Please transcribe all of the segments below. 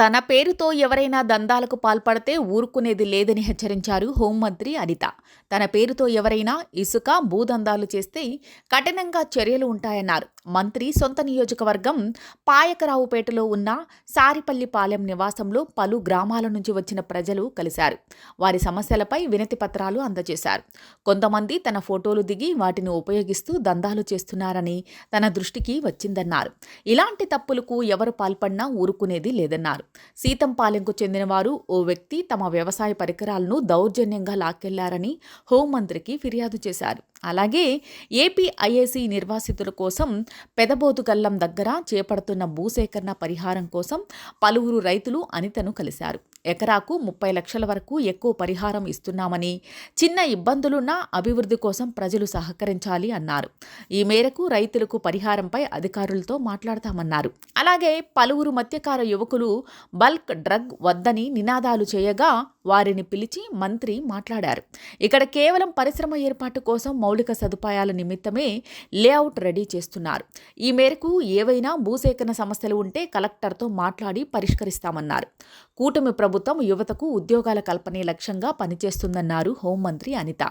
తన పేరుతో ఎవరైనా దందాలకు పాల్పడితే ఊరుకునేది లేదని హెచ్చరించారు హోంమంత్రి అనిత. తన పేరుతో ఎవరైనా ఇసుక భూదందాలు చేస్తే కఠినంగా చర్యలు ఉంటాయన్నారు. మంత్రి సొంత నియోజకవర్గం పాయకరావుపేటలో ఉన్న సారిపల్లిపాలెం నివాసంలో పలు గ్రామాల నుంచి వచ్చిన ప్రజలు కలిశారు. వారి సమస్యలపై వినతి పత్రాలు అందజేశారు. కొంతమంది తన ఫోటోలు దిగి వాటిని ఉపయోగిస్తూ దందాలు చేస్తున్నారని తన దృష్టికి వచ్చిందన్నారు. ఇలాంటి తప్పులకు ఎవరు పాల్పడినా ఊరుకునేది లేదన్నారు. సీతంపాలెంకు చెందినవారు ఓ వ్యక్తి తమ వ్యవసాయ పరికరాలను దౌర్జన్యంగా లాక్కెళ్ళారని హోంమంత్రికి ఫిర్యాదు చేశారు. అలాగే ఏపీ ఐఏసీ నిర్వాసితుల కోసం పెదబోతుగల్లం దగ్గర చేపడుతున్న భూసేకరణ పరిహారం కోసం పలువురు రైతులు అనితను కలిశారు. ఎకరాకు ముప్పై లక్షల వరకు ఎక్కువ పరిహారం ఇస్తున్నామని చిన్న ఇబ్బందులున్నా అభివృద్ధి కోసం ప్రజలు సహకరించాలి అన్నారు. ఈ మేరకు రైతులకు పరిహారంపై అధికారులతో మాట్లాడతామన్నారు. అలాగే పలువురు మత్స్యకార యువకులు బల్క్ డ్రగ్ వద్దని నినాదాలు చేయగా వారిని పిలిచి మంత్రి మాట్లాడారు. ఇక్కడ కేవలం పరిశ్రమ ఏర్పాటు కోసం మౌలిక సదుపాయాల నిమిత్తమే లేఅవుట్ రెడీ చేస్తున్నారు. ఈ మేరకు ఏవైనా భూసేకరణ సమస్యలు ఉంటే కలెక్టర్తో మాట్లాడి పరిష్కరిస్తామన్నారు. కూటమి ప్రభుత్వం యువతకు ఉద్యోగాల కల్పనే లక్ష్యంగా పనిచేస్తుందన్నారు హోంమంత్రి అనిత.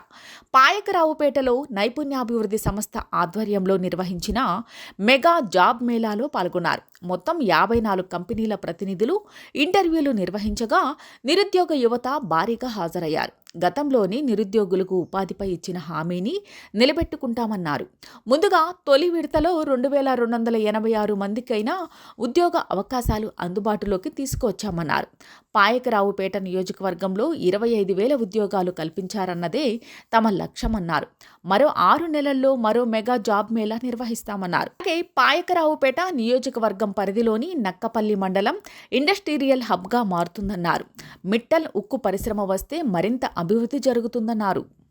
పాయకరావుపేటలో నైపుణ్యాభివృద్ధి సంస్థ ఆధ్వర్యంలో నిర్వహించిన మెగా జాబ్ మేళాలో పాల్గొన్నారు. మొత్తం యాభై నాలుగు కంపెనీల ప్రతినిధులు ఇంటర్వ్యూలు నిర్వహించగా నిరుద్యోగ యువత భారీగా హాజరయ్యారు గతంలోని నిరుద్యోగులకు ఉపాధిపై ఇచ్చిన హామీని నిలబెట్టుకుంటామన్నారు. ముందుగా తొలి విడతలో రెండు వేల రెండు వందల ఎనభై ఆరు మందికైనా ఉద్యోగ అవకాశాలు అందుబాటులోకి తీసుకువచ్చామన్నారు. పాయకరావుపేట నియోజకవర్గంలో ఇరవై ఐదు వేల ఉద్యోగాలు కల్పించారన్నదే తమ లక్ష్యమన్నారు. మరో ఆరు నెలల్లో మరో మెగా జాబ్ మేళా నిర్వహిస్తామన్నారు. అలాగే పాయకరావుపేట నియోజకవర్గం పరిధిలోని నక్కపల్లి మండలం ఇండస్ట్రీరియల్ హబ్గా మారుతుందన్నారు. మిట్టల్ ఉక్కు పరిశ్రమ వస్తే మరింత అభివృద్ధి జరుగుతుందన్నారు.